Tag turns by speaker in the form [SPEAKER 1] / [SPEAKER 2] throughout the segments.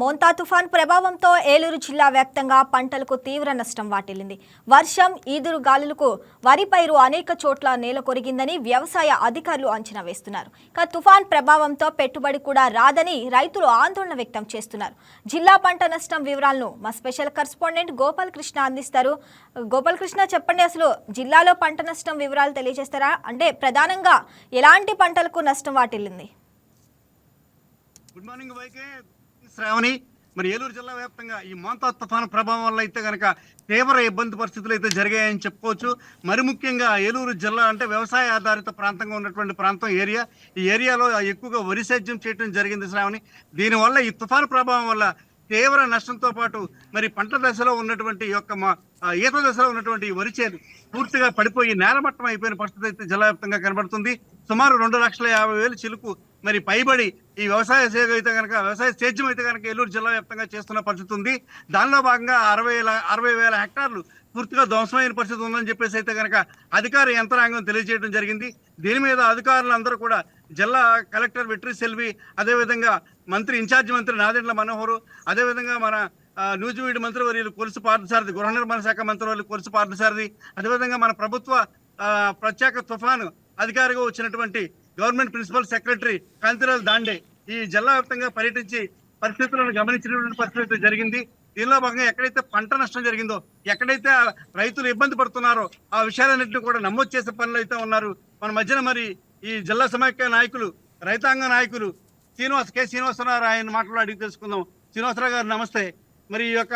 [SPEAKER 1] మోంతా తుఫాన్ ప్రభావంతో ఏలూరు జిల్లా వ్యాప్తంగా పంటలకు తీవ్ర నష్టం వాటిల్లింది. వర్షం ఈదురు గాలులకు వరి పైరు అనేక చోట్ల నేల కొరిగిందని వ్యవసాయ అధికారులు అంచనా వేస్తున్నారు. ఇక తుఫాన్ ప్రభావంతో పెట్టుబడి కూడా రాదని రైతులు ఆందోళన వ్యక్తం చేస్తున్నారు. జిల్లా పంట నష్టం వివరాలను మా స్పెషల్ కరస్పాండెంట్ గోపాల్ కృష్ణ అందిస్తారు. గోపాల్ కృష్ణ చెప్పండి అసలు జిల్లాలో పంట నష్టం వివరాలు తెలియజేస్తారా? అంటే ప్రధానంగా ఎలాంటి పంటలకు నష్టం వాటిల్లింది?
[SPEAKER 2] Good morning Y K Shravani మరి ఏలూరు జిల్లా వ్యాప్తంగా ఈ మోంతా తుఫాను ప్రభావం వల్ల అయితే కనుక తీవ్ర ఇబ్బంది పరిస్థితులు అయితే జరిగాయని చెప్పుకోవచ్చు. మరి ముఖ్యంగా ఏలూరు జిల్లా అంటే వ్యవసాయ ఆధారిత ప్రాంతంగా ఉన్నటువంటి ప్రాంతం ఏరియా. ఈ ఏరియాలో ఎక్కువగా వరి సేద్యం చేయడం జరిగింది శ్రావణి. దీనివల్ల ఈ తుఫాను ప్రభావం వల్ల తీవ్ర నష్టంతో పాటు మరి పంట దశలో ఉన్నటువంటి యొక్క మా ఈత దశలో ఉన్నటువంటి వరి చేను పూర్తిగా పడిపోయి నేలమట్టం అయిపోయిన పరిస్థితి అయితే జిల్లా వ్యాప్తంగా కనబడుతుంది. సుమారు రెండు లక్షల యాభై వేలు చిలుకు మరి పైబడి ఈ వ్యవసాయ సేవ అయితే కనుక వ్యవసాయ సేద్యం అయితే కనుక ఏలూరు జిల్లా వ్యాప్తంగా చేస్తున్న పరిస్థితి ఉంది. దానిలో భాగంగా అరవై అరవై వేల హెక్టార్లు పూర్తిగా ధ్వంసమైన పరిస్థితి ఉందని చెప్పేసి అయితే కనుక అధికార యంత్రాంగం తెలియజేయడం జరిగింది. దీని మీద అధికారులందరూ కూడా జిల్లా కలెక్టర్ వెట్రి సెల్వి అదేవిధంగా మంత్రి ఇన్ఛార్జ్ మంత్రి నాదెండ్ల మనోహరు అదేవిధంగా మన ఆ, మంత్రి వర్యులు కొలుసు పార్థసారథి గృహ నిర్మాణ శాఖ మంత్రి వర్యులు కొలుసు పార్థసారథి అదేవిధంగా మన ప్రభుత్వ ప్రత్యేక తుఫాను అధికారిగా వచ్చినటువంటి government principal secretary Kantilal Dande ఈ జిల్లా వ్యాప్తంగా పర్యటించి పరిస్థితులను గమనించినటువంటి పరిస్థితి జరిగింది. దీనిలో భాగంగా ఎక్కడైతే పంట నష్టం జరిగిందో ఎక్కడైతే రైతులు ఇబ్బంది పడుతున్నారో ఆ విషయాలన్నింటినీ కూడా నమోదు చేసే పనులు అయితే ఉన్నారు. మన మధ్యన మరి ఈ జిల్లా సమైక్య నాయకులు రైతాంగ నాయకులు శ్రీనివాస్ కె శ్రీనివాసరావు ఆయన మాటలు అడిగి తెలుసుకుందాం. శ్రీనివాసరావు గారు నమస్తే. మరి ఈ యొక్క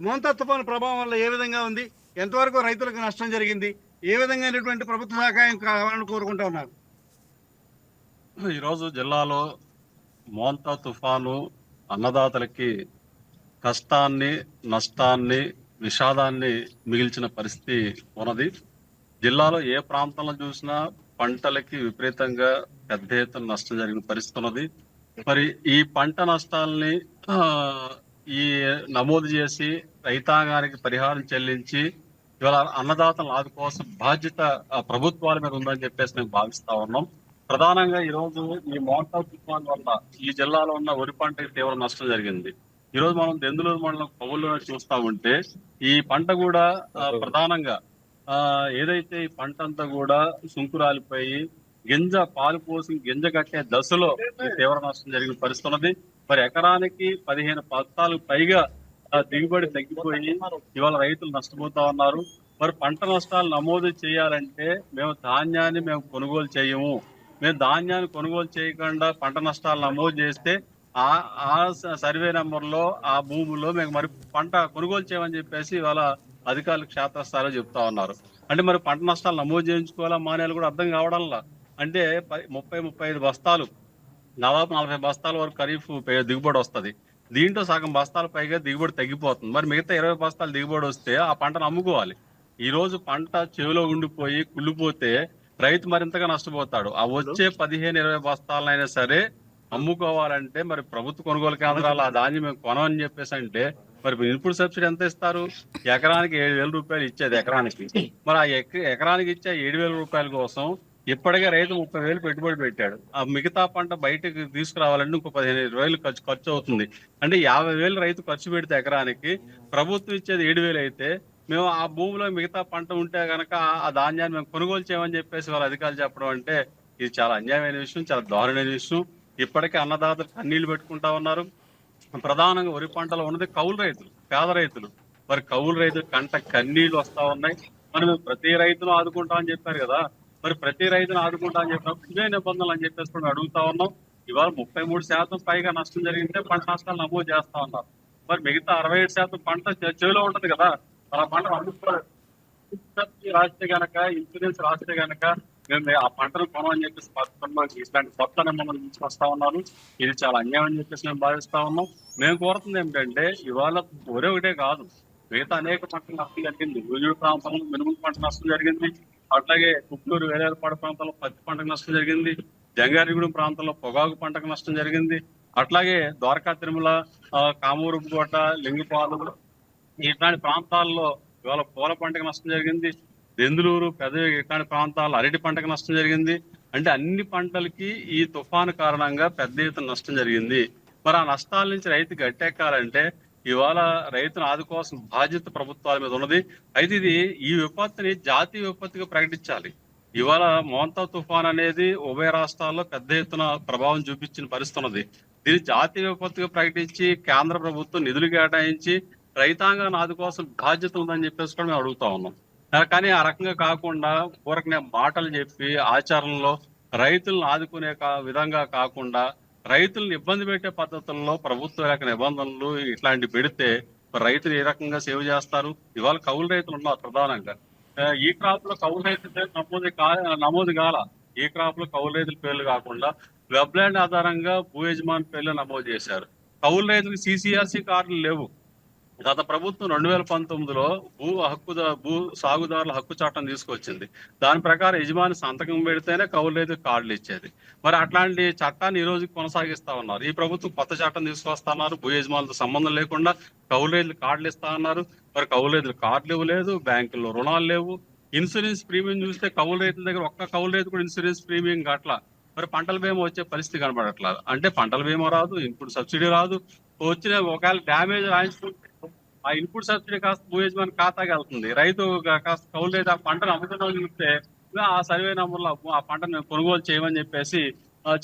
[SPEAKER 2] మోంతా తుఫాను ప్రభావం వల్ల ఏ విధంగా ఉంది? ఎంతవరకు రైతులకు నష్టం జరిగింది? ఏ విధంగా ప్రభుత్వ సహాయం కావాలని కోరుకుంటా ఉన్నారు?
[SPEAKER 3] ఈరోజు జిల్లాలో మోంతా తుఫాను అన్నదాతలకి కష్టాన్ని నష్టాన్ని విషాదాన్ని మిగిల్చిన పరిస్థితి ఉన్నది. జిల్లాలో ఏ ప్రాంతంలో చూసినా పంటలకి విపరీతంగా పెద్ద ఎత్తున నష్టం జరిగిన పరిస్థితి ఉన్నది. మరి ఈ పంట నష్టాలని ఈ నమోదు చేసి రైతాంగానికి పరిహారం చెల్లించి ఇవాళ అన్నదాతలను ఆదుకోవాల్సిన బాధ్యత ప్రభుత్వాల మీద ఉందని చెప్పేసి మేము భావిస్తా ఉన్నాం. ప్రధానంగా ఈ రోజు ఈ మోంటా తుఫాన్ వల్ల ఈ జిల్లాలో ఉన్న వరి పంటకి తీవ్ర నష్టం జరిగింది. ఈ రోజు మనం దెందులూరు మండలం కొవ్వులో చూస్తా ఉంటే ఈ పంట కూడా ప్రధానంగా ఆ ఏదైతే ఈ పంట అంతా కూడా సుంకురాలిపోయి గింజ పాలు పోసి గింజ కట్టే దశలో తీవ్ర నష్టం జరిగిన పరిస్థితి ఉన్నది. మరి ఎకరానికి పదిహేను బస్తాలకు పైగా దిగుబడి తగ్గిపోయి ఇవాళ రైతులు నష్టపోతా ఉన్నారు. మరి పంట నష్టాలు నమోదు చేయాలంటే మేము ధాన్యాన్ని మేము కొనుగోలు చేయము. మేము ధాన్యాన్ని కొనుగోలు చేయకుండా పంట నష్టాలు నమోదు చేస్తే ఆ ఆ సర్వే నెంబర్లో ఆ భూముల్లో మేము మరి పంట కొనుగోలు చేయమని చెప్పేసి ఇవాళ అధికారులు క్షేత్రస్థాయిలో చెప్తా ఉన్నారు. అంటే మరి పంట నష్టాలు నమోదు చేయించుకోవాలా మానేలు కూడా అర్థం కావడంలా? అంటే ముప్పై ముప్పై ఐదు బస్తాలు దాదాపు నలభై బస్తాల వరకు ఖరీఫ్ దిగుబడి వస్తుంది. దీంట్లో సగం బస్తాల పైగా దిగుబడి తగ్గిపోతుంది. మరి మిగతా ఇరవై బస్తాలు దిగుబడి వస్తే ఆ పంటను అమ్ముకోవాలి. ఈరోజు పంట చెవిలో ఉండిపోయి కుళ్ళిపోతే రైతు మరింతగా నష్టపోతాడు. ఆ వచ్చే పదిహేను ఇరవై బస్తాలైనా సరే అమ్ముకోవాలంటే మరి ప్రభుత్వ కొనుగోలు కేంద్రాలు ఆ ధాన్యం మేము కొనమని చెప్పేసి అంటే మరి ఇన్పుట్ సబ్సిడీ ఎంత ఇస్తారు? ఎకరానికి ఏడు వేల రూపాయలు ఇచ్చేది ఎకరానికి. మరి ఆ ఎక- ఎకరానికి ఇచ్చే ఏడు వేల రూపాయల కోసం ఇప్పటికే రైతు ముప్పై వేలు పెట్టుబడి పెట్టాడు. ఆ మిగతా పంట బయటకు తీసుకురావాలంటే ఇంకో పదిహేను ఇరవై వేలు ఖర్చు ఖర్చు అవుతుంది. అంటే యాభై వేలు రైతు ఖర్చు పెడితే ఎకరానికి ప్రభుత్వం ఇచ్చేది ఏడు వేలు అయితే మేము ఆ భూమిలో మిగతా పంట ఉంటే గనక ఆ- ధాన్యాన్ని మేము కొనుగోలు చేయమని చెప్పేసి వాళ్ళ అధికారులు చెప్పడం అంటే ఇది చాలా అన్యాయమైన విషయం చాలా దారుణమైన విషయం. ఇప్పటికే అన్నదాతలు కన్నీళ్ళు పెట్టుకుంటా ఉన్నారు. ప్రధానంగా వరి పంటలో ఉన్నది కౌలు రైతులు పేద రైతులు. మరి కౌలు రైతులు కంట కన్నీళ్ళు వస్తా ఉన్నాయి. మనం ప్రతి రైతును ఆదుకుంటామని చెప్పారు కదా. మరి ప్రతి రైతును ఆదుకుంటా అని చెప్పినప్పుడు ఇవే నిబంధనలు అని చెప్పేసి కూడా అడుగుతా ఉన్నాం. ఇవాళ ముప్పై మూడు శాతం పైగా నష్టం జరిగితే పంట నష్టాలు నమోదు చేస్తా ఉన్నారు. మరి మిగతా అరవై ఏడు శాతం పంట చేలో ఉంటది కదా. ఆ పంట అమ్ముకోవాలి రాస్తే గనక ఇన్సూరెన్స్ రాస్తే గనక మేము ఆ పంటను కొనమని చెప్పేసి పథకంలో ఇట్లాంటి కొత్త మమ్మల్ని తీసుకొస్తా ఉన్నారు ఇది చాలా అన్యాయం అని చెప్పేసి మేము భావిస్తా ఉన్నాం. మేము కోరుతుంది ఏమిటంటే ఇవాళ ఒరే ఒకటే కాదు. మిగతా అనేక పంటలు నష్టం జరిగింది. గుజూరు ప్రాంతంలో మినుములు పంట నష్టం జరిగింది. అట్లాగే కుట్టూరు వేలేరుపాడు ప్రాంతంలో పత్తి పంటకు నష్టం జరిగింది. జంగారిగూడెం ప్రాంతంలో పొగాకు పంటకు నష్టం జరిగింది. అట్లాగే ద్వారకా తిరుమల కామూరు కోట లింగపాలు ఇట్లాంటి ప్రాంతాల్లో ఇవాళ పూల పంటకు నష్టం జరిగింది. దెందులూరు పెద్ద ఇట్లాంటి ప్రాంతాల్లో అరటి పంటకు నష్టం జరిగింది. అంటే అన్ని పంటలకి ఈ తుఫాను కారణంగా పెద్ద ఎత్తున నష్టం జరిగింది. మరి ఆ నష్టాల నుంచి రైతు గట్టెక్కాలంటే ఇవాళ రైతును ఆదుకోవాల్సిన బాధ్యత ప్రభుత్వాల మీద ఉన్నది. అయితే ఇది ఈ విపత్తుని జాతీయ విపత్తుగా ప్రకటించాలి. ఇవాళ మోంతా తుఫాన్ అనేది ఉభయ రాష్ట్రాల్లో పెద్ద ఎత్తున ప్రభావం చూపించిన పరిస్థితి ఉన్నది. దీన్ని జాతీయ విపత్తుగా ప్రకటించి కేంద్ర ప్రభుత్వం నిధులు కేటాయించి రైతాంగం ఆదుకోవాల్సిన బాధ్యత ఉందని చెప్పేసి కూడా మేము అడుగుతా ఉన్నాం. కానీ ఆ రకంగా కాకుండా ఊరకనే మాటలు చెప్పి ఆచరణలో రైతులను ఆదుకునే కా- విధంగా కాకుండా రైతులను ఇబ్బంది పెట్టే పద్ధతుల్లో ప్రభుత్వ యొక్క నిబంధనలు ఇట్లాంటి పెడితే రైతులు ఏ రకంగా సేవ చేస్తారు? ఇవాళ కౌలు రైతులు ఉన్నారు ప్రధానంగా. ఈ క్రాప్లో కౌలు రైతులు పేరు నమోదు కా నమోదు కాల. ఈ క్రాప్లో కౌలు రైతుల పేర్లు కాకుండా వెబ్లాండ్ ఆధారంగా భూ యజమాని పేర్లు నమోదు చేశారు. కౌలు రైతులకు సిసిఆర్సి కార్డులు లేవు. గత ప్రభుత్వం రెండు వేల పంతొమ్మిదిలో భూ హక్కు భూ సాగుదారుల హక్కు చట్టం తీసుకొచ్చింది. దాని ప్రకారం యజమాని సంతకం పెడితేనే కౌలు లేదు కార్డులు ఇచ్చేది. మరి అట్లాంటి చట్టాన్ని ఈ రోజు కొనసాగిస్తా ఉన్నారు. ఈ ప్రభుత్వం కొత్త చట్టం తీసుకొస్తున్నారు. భూ యజమానులతో సంబంధం లేకుండా కౌలు రైతులు కార్డులు ఇస్తా ఉన్నారు. మరి కౌలు రైతులు కార్డులు ఇవ్వలేదు బ్యాంకుల్లో రుణాలు లేవు. ఇన్సూరెన్స్ ప్రీమియం చూస్తే కౌలు రైతుల దగ్గర ఒక్క కౌలు రైతు కూడా ఇన్సూరెన్స్ ప్రీమియం కట్ల మరి పంటల బీమా వచ్చే పరిస్థితి కనబడట్లేదు అంటే పంటల బీమా రాదు ఇన్పుట్ సబ్సిడీ రాదు. వచ్చిన ఒకవేళ డ్యామేజ్ రాయించుకుంటే ఆ ఇన్పుట్ సబ్సిడీ కాస్త భూ యజమాని ఖాతాకి వెళ్తుంది. రైతు కాస్త కౌలు రైతు ఆ పంటను అమ్ముతున్నా చూస్తే ఆ సర్వే నంబర్లో ఆ పంటను కొనుగోలు చేయమని చెప్పేసి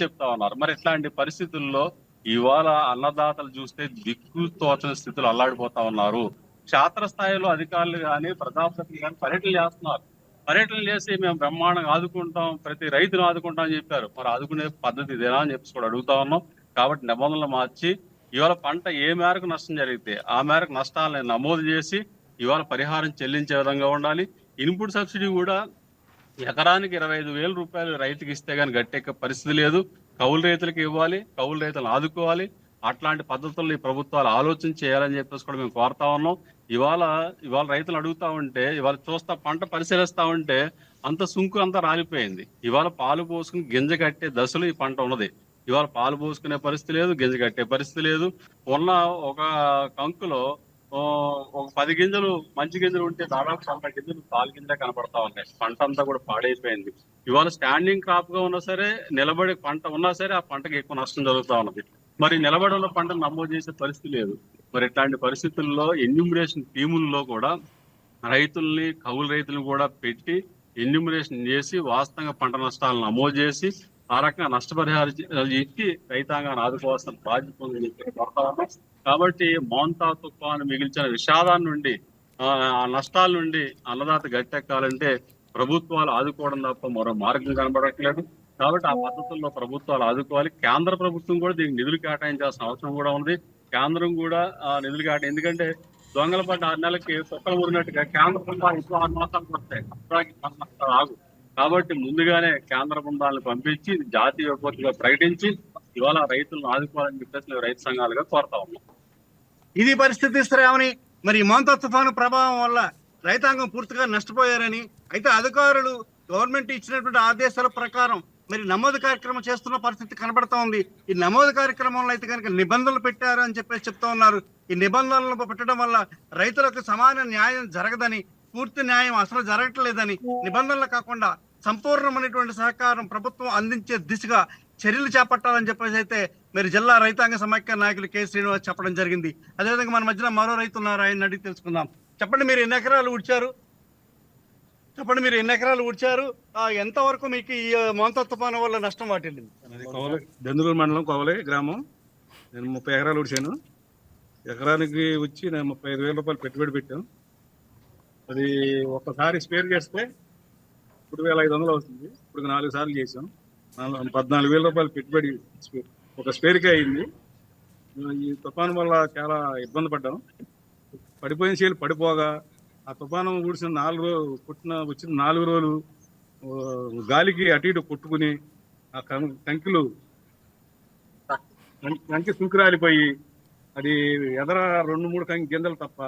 [SPEAKER 3] చెప్తా ఉన్నారు. మరి ఇట్లాంటి పరిస్థితుల్లో ఇవాళ అన్నదాతలు చూస్తే దిక్కు తోచని స్థితిలో అల్లాడిపోతా ఉన్నారు. క్షేత్ర స్థాయిలో అధికారులు కానీ ప్రజాప్రతినిధులు కానీ పర్యటన చేస్తున్నారు. పర్యటనలు చేసి మేము బ్రహ్మాండంగా ఆదుకుంటాం ప్రతి రైతును ఆదుకుంటాం అని చెప్పారు. మరి ఆదుకునే పద్ధతి ఇదేనా అని చెప్పేసి కూడా అడుగుతా ఉన్నాం. కాబట్టి నిబంధనలు మార్చి ఇవాళ పంట ఏ మేరకు నష్టం జరిగితే ఆ మేరకు నష్టాలను నమోదు చేసి ఇవాళ పరిహారం చెల్లించే విధంగా ఉండాలి. ఇన్పుట్ సబ్సిడీ కూడా ఎకరానికి ఇరవై ఐదు వేల రూపాయలు రైతుకి ఇస్తే కానీ గట్టెక్క పరిస్థితి లేదు. కౌలు రైతులకు ఇవ్వాలి కౌలు రైతులను ఆదుకోవాలి. అట్లాంటి పద్ధతుల్లో ఈ ప్రభుత్వాలు ఆలోచన చేయాలని చెప్పేసి కూడా మేము కోరుతా ఉన్నాం. ఇవాళ ఇవాళ రైతులు అడుగుతా ఉంటే ఇవాళ చూస్తా పంట పరిశీలిస్తా ఉంటే అంత సుంకు అంతా రాలిపోయింది. ఇవాళ పాలు పోసుకుని గింజ కట్టే దశలో ఈ పంట ఉన్నది. ఇవాళ పాలు పోసుకునే పరిస్థితి లేదు గింజ కట్టే పరిస్థితి లేదు. ఉన్న ఒక కంకులో ఒక పది గింజలు మంచి గింజలు ఉంటే దాదాపు వంద గింజలు పాలు గింజ కనపడతా ఉన్నాయి. పంట అంతా కూడా పాడైపోయింది. ఇవాళ స్టాండింగ్ క్రాప్గా ఉన్నా సరే నిలబడి పంట ఉన్నా సరే ఆ పంటకి ఎక్కువ నష్టం జరుగుతా ఉన్నది. మరి నిలబడి ఉన్న పంటను నమోదు చేసే పరిస్థితి లేదు. మరి ఇట్లాంటి పరిస్థితుల్లో ఎన్యూమినేషన్ టీముల్లో కూడా రైతుల్ని కౌలు రైతులను కూడా పెట్టి ఎన్యూమినేషన్ చేసి వాస్తవంగా పంట నష్టాలను నమోదు చేసి ఆ రకంగా నష్టపరిహారం ఇచ్చి రైతాంగాన్ని ఆదుకోవాల్సిన బాధ్యత ఉందని చెప్పి కోరుతా కాబట్టి మోంతా తుఫాను మిగిల్చిన విషాదాన్ని నుండి ఆ ఆ నష్టాల నుండి అన్నదాత గట్టెక్కాలంటే ప్రభుత్వాలు ఆదుకోవడం తప్ప మరో మార్గం కనబడట్లేదు. కాబట్టి ఆ పద్ధతుల్లో ప్రభుత్వాలు ఆదుకోవాలి. కేంద్ర ప్రభుత్వం కూడా దీనికి నిధులు కేటాయించాల్సిన అవసరం కూడా ఉంది. కేంద్రం కూడా ఆ నిధులు కేటాయి ఎందుకంటే దొంగల పడ్డ ఆరు నెలలకి కుక్కలు ఊరినట్టుగా కేంద్ర బృందాలు ఆరు మాసాలకు వస్తాయి ఆగు. కాబట్టి ముందుగానే కేంద్ర బృందాలను పంపించి జాతీయ విపత్తుగా ప్రకటించి ఇవాళ రైతులను ఆదుకోవాలని చెప్పేసి రైతు సంఘాలుగా కోరుతా ఉన్నాం.
[SPEAKER 2] ఇది పరిస్థితి శ్రావణి మరి ఈ మోంతా తుఫాను ప్రభావం వల్ల రైతాంగం పూర్తిగా నష్టపోయారని అయితే అధికారులు గవర్నమెంట్ ఇచ్చినటువంటి ఆదేశాల ప్రకారం మరి నమోదు కార్యక్రమం చేస్తున్న పరిస్థితి కనబడతా ఉంది. ఈ నమోదు కార్యక్రమంలో అయితే కనుక నిబంధనలు పెట్టారు అని చెప్పేసి చెప్తా ఉన్నారు. ఈ నిబంధనలు పెట్టడం వల్ల రైతులకు సమాన న్యాయం జరగదని పూర్తి న్యాయం అసలు జరగట్లేదని నిబంధనలు కాకుండా సంపూర్ణమైనటువంటి సహకారం ప్రభుత్వం అందించే దిశగా చర్యలు చేపట్టాలని చెప్పేసి అయితే మరి జిల్లా రైతాంగ సమైక్య నాయకులు కె శ్రీనివాస్ చెప్పడం జరిగింది. అదేవిధంగా మన మధ్యన మరో రైతు ఉన్నారు ఆయన అడిగి తెలుసుకుందాం. చెప్పండి మీరు ఎన్ని ఎకరాలు ఉడిచారు చెప్పండి మీరు ఎన్ని ఎకరాలు ఉడిచారు ఆ, మీకు ఈ మోంతా తుఫాను వల్ల నష్టం వాటిల్లింది?
[SPEAKER 4] అది దెందులూరు మండలం కోవలి గ్రామం. నేను ముప్పై ఎకరాలు ఉడిచాను ఎకరానికి వచ్చి నేను ముప్పై ఐదు వేల రూపాయలు పెట్టుబడి పెట్టాను. అది ఒక్కసారి స్పేర్ చేస్తే ఇప్పుడు వేల ఐదు వందలు అవుతుంది. ఇప్పుడు నాలుగు సార్లు చేసాం నాలుగు- పద్నాలుగు వేల రూపాయలు పెట్టుబడి ఒక స్పేర్కే అయింది. ఈ తుఫాను వల్ల చాలా ఇబ్బంది పడ్డాం. పడిపోయిన చేలు పడిపోగా ఆ తుఫాను ఊడిసిన నాలుగు రోజులు పుట్టిన వచ్చిన నాలుగు రోజులు గాలికి అటు ఇటు కొట్టుకుని ఆ కం- కంకిలు కంకి సుంకురాలిపోయి అది ఎదర రెండు మూడు కంకి గింజలు తప్ప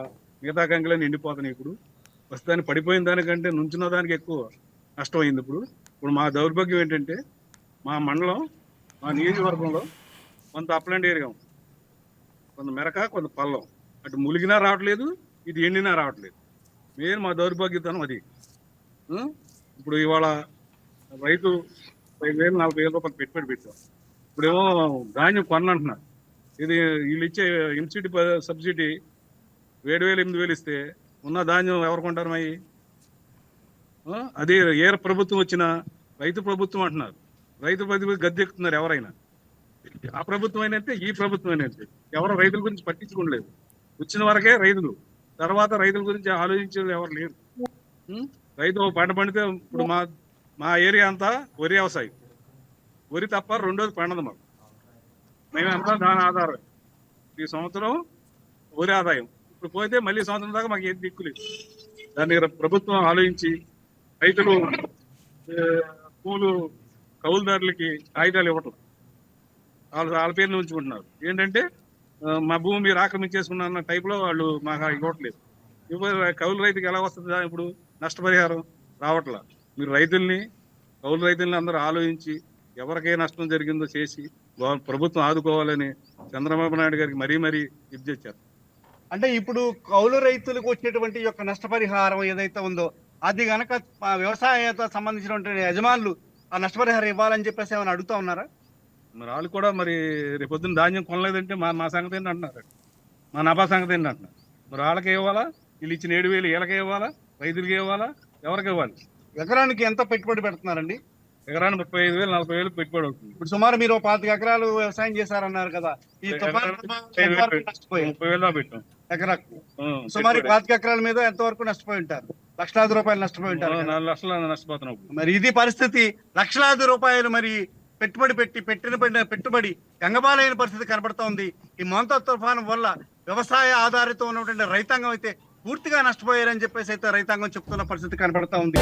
[SPEAKER 4] మిగతా కంకిలన్నీ ఎండిపోతున్నాయి ఇప్పుడు. ప్రస్తుతానికి పడిపోయిన దానికంటే నుంచున్న దానికి ఎక్కువ నష్టమైంది ఇప్పుడు. ఇప్పుడు మా దౌర్భాగ్యం ఏంటంటే మా మండలం మా నియోజకవర్గంలో కొంత అప్లాండ్ ఏరియా. ఉంది. కొంత మెరక కొంత పల్లం. అటు ములిగినా రావట్లేదు ఇది ఎండినా రావట్లేదు. మెయిన్ మా దౌర్భాగ్యతనం అది. ఇప్పుడు ఇవాళ రైతు ఐదు వేలు నలభై వేల రూపాయలు పెట్టుబడి పెట్టాం. ఇప్పుడేమో ధాన్యం కొన్నంటున్నారు. ఇది వీళ్ళు ఇచ్చే ఇన్సిటీ సబ్సిడీ ఏడు వేలు ఎనిమిది వేలు ఇస్తే ఉన్న ధాన్యం ఎవరు కొంటారు మరి? అదే ఏ ప్రభుత్వం వచ్చినా రైతు ప్రభుత్వం అంటున్నారు. రైతు ప్రభుత్వం గద్దెక్కుతున్నారు ఎవరైనా. ఆ ప్రభుత్వం అయినట్టే ఈ ప్రభుత్వం అయినట్టే. ఎవరు రైతుల గురించి పట్టించుకోలేదు. వచ్చిన వరకే రైతులు. తర్వాత రైతుల గురించి ఆలోచించే ఎవరు లేరు. రైతు పంట పండితే ఇప్పుడు మా మా ఏరియా అంతా వరి వ్యవసాయం. వరి తప్ప రెండోది పండదు మాకు. మేమంతా దాని ఆధారం ఈ సంవత్సరం వరి ఆదాయం. ఇప్పుడు పోతే మళ్ళీ సంవత్సరం దాకా మాకు ఏం దిక్కులేదు దాన్ని ప్రభుత్వం ఆలోచించి రైతులు పూలు కౌలుదారులకి కాగితాలు ఇవ్వటం. వాళ్ళ వాళ్ళ పేర్లు ఉంచుకుంటున్నారు. ఏంటంటే మా భూమి మీరు ఆక్రమించేసుకున్న అన్న టైప్లో వాళ్ళు మాకు ఇవ్వట్లేదు. ఇవ్వ కౌలు రైతుకి ఎలా వస్తుందా ఇప్పుడు? నష్టపరిహారం రావట్లా. మీరు రైతుల్ని కౌలు రైతుల్ని అందరూ ఆలోచించి ఎవరికే నష్టం జరిగిందో చేసి ప్రభుత్వం ఆదుకోవాలని చంద్రబాబు నాయుడు గారికి మరీ మరీ ఇది చేశారు
[SPEAKER 2] అంటే ఇప్పుడు కౌలు రైతులకు వచ్చేటువంటి యొక్క నష్టపరిహారం ఏదైతే ఉందో అది గనక వ్యవసాయతో సంబంధించినటువంటి యజమానులు ఆ నష్టపరిహారం ఇవ్వాలని చెప్పేసి ఏమైనా అడుగుతా ఉన్నారా?
[SPEAKER 4] మరి వాళ్ళు కూడా మరి రేపొద్దున ధాన్యం కొనలేదంటే మా మా సంగతి ఏంటి అంటున్నారు? మా నభా సంగతి ఏంటి అంటున్నారు? మరి వాళ్ళకే ఇవ్వాలా? వీళ్ళు ఇచ్చిన ఏడు వేలు వీళ్ళకే ఇవ్వాలా? రైతులకి ఇవ్వాలా? ఎవరికి ఇవ్వాలి?
[SPEAKER 2] ఎకరానికి ఎంత పెట్టుబడి పెడుతున్నారండి?
[SPEAKER 4] ఎకరానికి ముప్పై ఐదు వేలు నలభై వేలు పెట్టుబడి అవుతుంది.
[SPEAKER 2] ఇప్పుడు సుమారు మీరు పాతిక ఎకరాలు వ్యవసాయం చేశారన్నారు కదా ఈ
[SPEAKER 4] ముప్పై వేలు పెట్టాం.
[SPEAKER 2] ఎకరాకు. ఈ
[SPEAKER 4] పెట్టుబడి.
[SPEAKER 2] పాతిక ఎకరాల మీద ఎంతవరకు నష్టపోయి ఉంటారు? లక్షలాది రూపాయలు నష్టపోయి ఉంటారు
[SPEAKER 4] లక్షలు నష్టపోతున్నాం.
[SPEAKER 2] మరి ఇది పరిస్థితి. లక్షలాది రూపాయలు మరి పెట్టుబడి పెట్టి పెట్టిన పెట్టిన పెట్టుబడి గంగబాలైన పరిస్థితి కనబడుతోంది. ఈ మోంతా తుఫాను వల్ల వ్యవసాయ ఆధారిత ఉన్నటువంటి రైతాంగం అయితే పూర్తిగా నష్టపోయారని చెప్పేసి అయితే రైతాంగం చెప్తున్న పరిస్థితి కనబడతా ఉంది.